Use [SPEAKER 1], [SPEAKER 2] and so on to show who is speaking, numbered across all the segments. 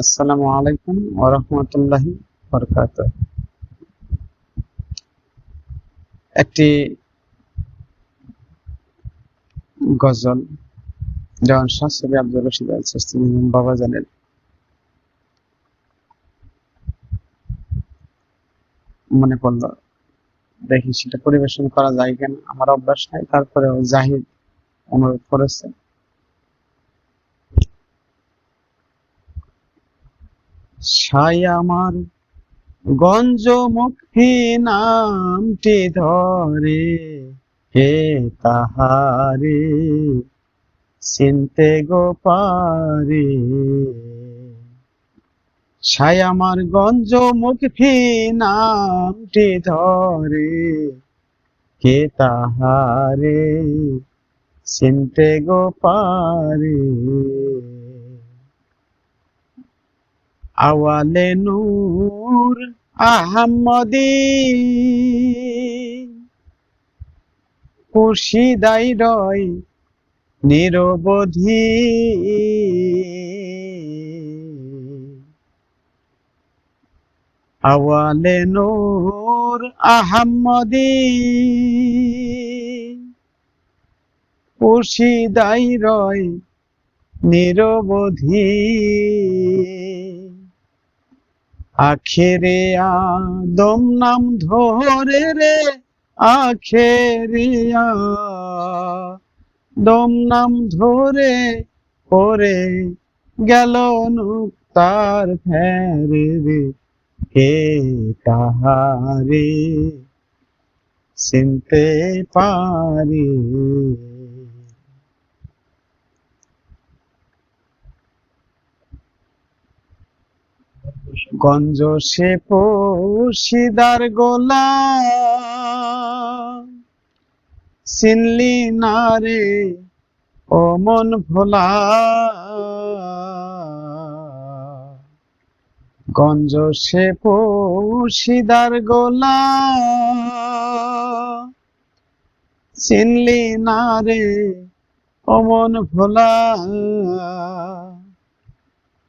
[SPEAKER 1] আসসালামু আলাইকুম ওয়া রাহমাতুল্লাহি বরকাত একটি গজল শাহ সৈয়দ আব্দুর রশিদ আল সিস্তানি বাবা জানেন। মনে পড়ল, দেখি সেটা পরিবেশন করা যায় কেন, আমার অভ্যাস নাই, তারপরেও জাহিদ অনুরোধ করেছে। সাই আমার গঞ্জমুখী নামটি ধরে, হে তাহারে চিনতে গো পারে সাই আমার গঞ্জমুখী নামটি ধরে কে তাহারে চিনতে গো পারে আওয়ালে নূর আহমদি। খুশিদাই রয় নিরবধি। আওয়ালে নূর আহমদি। খুশিদাই রয় নিরবধি। আখেরে আদম নাম ধরে রে, আখেরে আদম নাম ধরে পরে গেল তার ফেরে রে। কে তাহারে, চিনতে পারি গঞ্জ সে পশিদার গোলা চিনলি না রে ও মন ভোলা। গঞ্জ সে পশিদার গোলা চিনলি না রে ও মন ভোলা।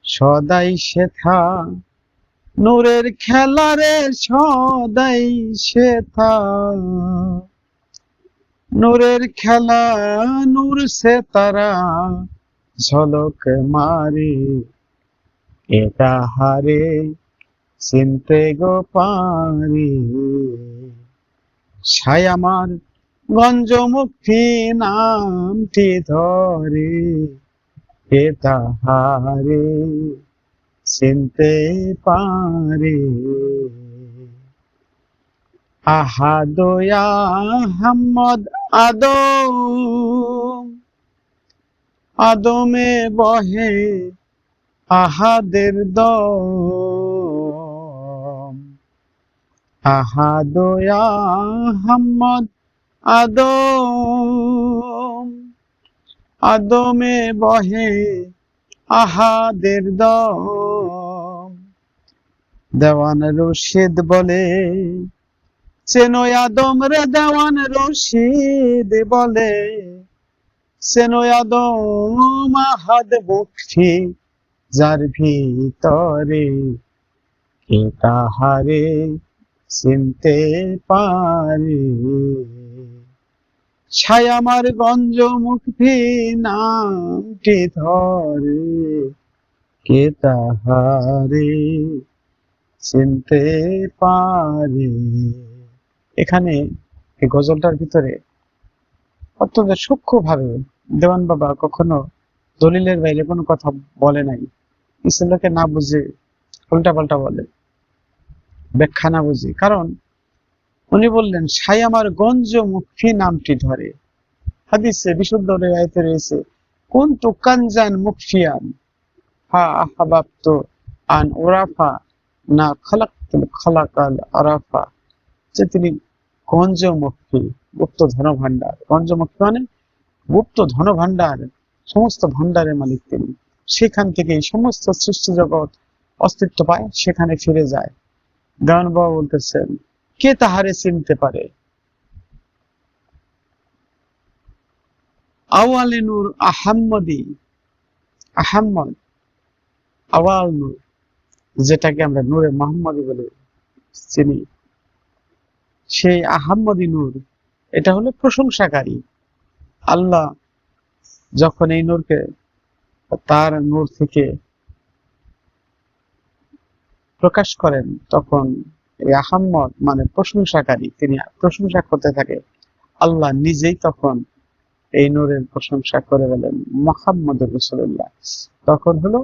[SPEAKER 1] সদাই শেথা নূরের খেলারে সদাই শেথা। নূরের খেলা, নূর সে তারা, ঝলক মারে। এটা হারে চিনতে গো পারে। সাই আমার গঞ্জমুখী নামটি ধরে। কে তাহারে চিনতে পারে। আহাদয়া হাম্মদ আদম। আদমে বহে আহাদের দম। আহাদয়া হাম্মদ আদম। আদমে বহে আহাদের দম। দেওয়ান রশিদ বলে, চেনো আদম রে দেওয়ান রশিদ বলে, চেনো আদম আহাদ মুক্তি যার ভিতরে কে তাহারে চিনতে পারে। ছাই আমার গঞ্জ মুক্তি নামটি ধরে, কে তাহারে চিনতে পারে। এখানে এই গজলটার ভিতরে অত্যন্ত সূক্ষ্ম ভাবে দেওয়ান বাবা কখনো দলিলের বাইরে কোনো কথা বলে নাই। ইসলামকে না বুঝে উল্টা পাল্টা বলে, ব্যাখ্যা না বুঝি। কারণ উনি বললেন, সাই আমার গঞ্জ মুখী নামটি ধরে। হাদিসে, বিশুদ্ধ রেয়ায়তে রয়েছে, কোন তো কানজান মুখফিয়ান হা আহাবাপ্ত আন ওরাফা না আরাফা। যে তিনি গুপ্ত ধন মানে গুপ্ত ধন সমস্ত মালিক তিনি। সেখান থেকে সমস্ত সৃষ্টি জগৎ অস্তিত্ব পায়, সেখানে ফিরে যায়। দেওয়ান বাবা বলতেছেন, কে তাহারে চিনতে পারে? আওয়ালে নূর আহাম্মদি। আহাম্মদ, আওয়াল নূর। যেটাকে আমরা নূরে মোহাম্মদ বলে চিনি। সেই আহাম্মদী নূর, এটা হলো প্রশংসাকারী। আল্লাহ যখন এই নূরকে, তার নূর থেকে প্রকাশ করেন, তখন এই আহাম্মদ মানে প্রশংসাকারী, তিনি প্রশংসা করতে থাকে। আল্লাহ নিজেই তখন এই নূরের প্রশংসা করে বলেন মোহাম্মদ রসুল্লাহ তখন হলো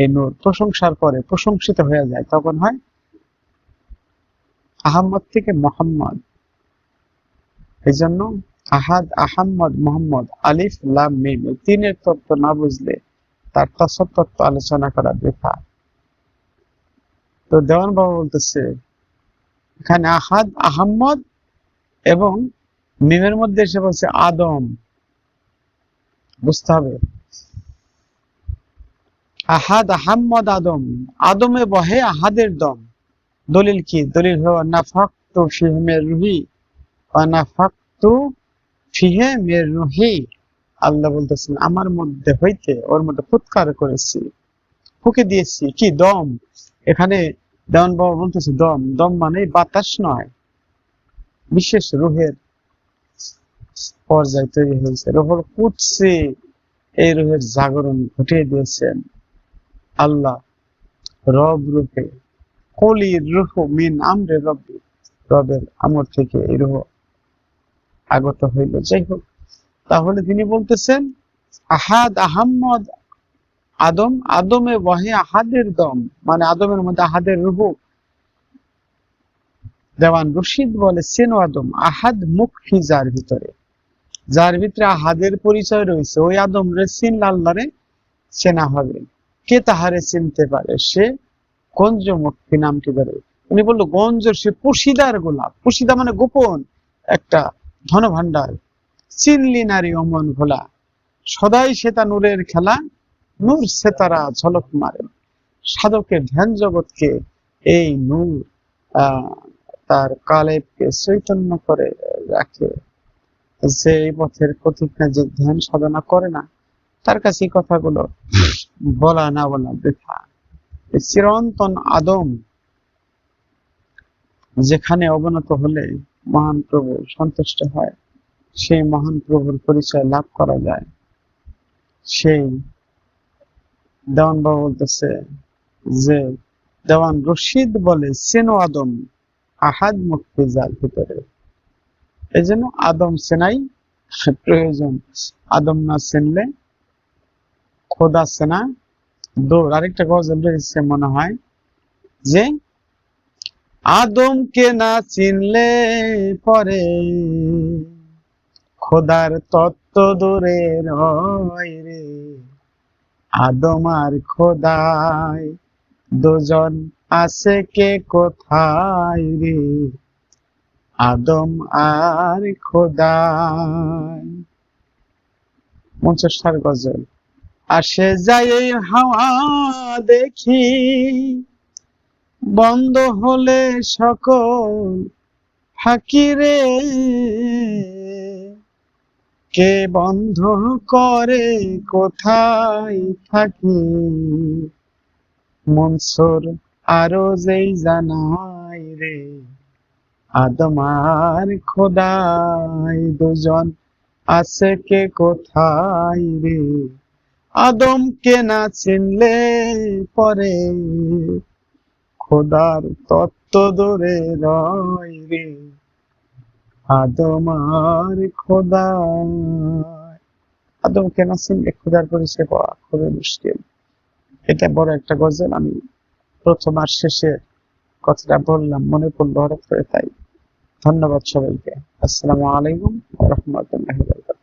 [SPEAKER 1] এই নূর প্রশংসার পরে প্রশংসিত হয়ে যায়, তখন হয় আহম্মদ থেকে মোহাম্মদ। এই জন্য আহাদ আহম্মদ মোহাম্মদ আলিফ লাম মিম তিনের তত্ত্ব না বুঝলে তার তসব তত্ত্ব আলোচনা করা বৃথা তো দেওয়ান বাবা বলতেছে, এখানে আহাদ আহম্মদ এবং মিমের মধ্যে এসে বলছে আদম। বুঝতে হবে। আহাদ আহাম্মদ আদম। আদমে বহে আহাদের দম। দলিল কি? দলিল হলো, নাফাকতু ফিহি মির রুহি। নাফাকতু ফিহি মির রুহি। আল্লাহ বলতেছেন, আমার মধ্যে হইতে, ওর মধ্যে ফুৎকার করেছি। ফুকে দিয়েছি। কি? দম। এখানে দেওয়ান বাবা বলতেছে, দম। দম মানে বাতাস নয়। বিশেষ রুহের পর্যায় তৈরি হয়েছে। রুহর কুটছে এই রুহের জাগরণ ঘটিয়ে দিয়েছেন। আল্লাহ রব রূপে, কলি রুহ মিন আমরে রব্বি, রবের আমর থেকে এই রুহ আগত হইল। যাই হোক, তাহলে তিনি বলতেছেন, আহাদ আহাম্মদ আদম, আদমে ওয়াহে আহাদের দম মানে আদমের মধ্যে আহাদের রুহ। দেওয়ান রশিদ বলে, সেন আদম, আহাদ মুখ যার ভিতরে। যার ভিতরে আহাদের পরিচয় রয়েছে, ওই আদম রে চিন আল্লাহরে চেনা হবে। কে তাহারে চিনতে পারে? সে গঞ্জমুখী নামটি ধরে। উনি বলল, গঞ্জ সে পুশিদার গোলাপ। পুশিদা মানে গোপন, একটা ধন ভান্ডার চিনলি নারী অমন ভোলা। সদাই সেতা নূরের খেলা, নূর সেতারা ঝলক মারে। সাধকের ধ্যান জগৎকে এই নূর তার কালেবকে চৈতন্য করে রাখে। যে এই পথের প্রতিজ্ঞা যে ধ্যান সাধনা করে না তার কাছে এই কথাগুলো। বলা না বলা বৃথা। চিরন্তন আদম যেখানে অবনত হলে মহান প্রভু সন্তুষ্ট হয়, সেই মহান প্রভুর পরিচয় লাভ করা যায়। সেই দেওয়ান বাবু বলতেছে যে, দেওয়ান রশিদ বলে সেনো আদম, আহাদ মুক্তি যার ভিতরে। এই জন্য আদম সেনাই প্রয়োজন। আদম না চিনলে খোদা সেনা দৌড়, আরেকটা গজল রয়েছে মনে হয় যে, আদমকে না চিনলে পরে খোদার তত্ত্ব দূরে রে। আদম আর খোদায় দুজন আছে কে কোথায় রে? আদম আর খোদায় পঞ্চাশ গজল। আসে যায় হাওয়া দেখি, বন্ধ হলে সকল ফাঁকিরে কে বন্ধ করে কোথায় থাকি? মনসুর আরও যেই জানাই রে আদমার খোদাই দুজন আছে কে কোথায় রে? আদমকে না চিনলে পরে খোদার তত্ত্ব দূরে রয় রে। আদমার খোদা আদমকে না চিনলে খোদার পরিচয় পাওয়া খুবই মুশকিল। এটা বড় একটা গজল। আমি প্রথম আর শেষে কথাটা বললাম, মনে পড়ল হঠাৎ করে তাই। ধন্যবাদ সবাইকে। আসসালামু আলাইকুম রহমতুল্লাহ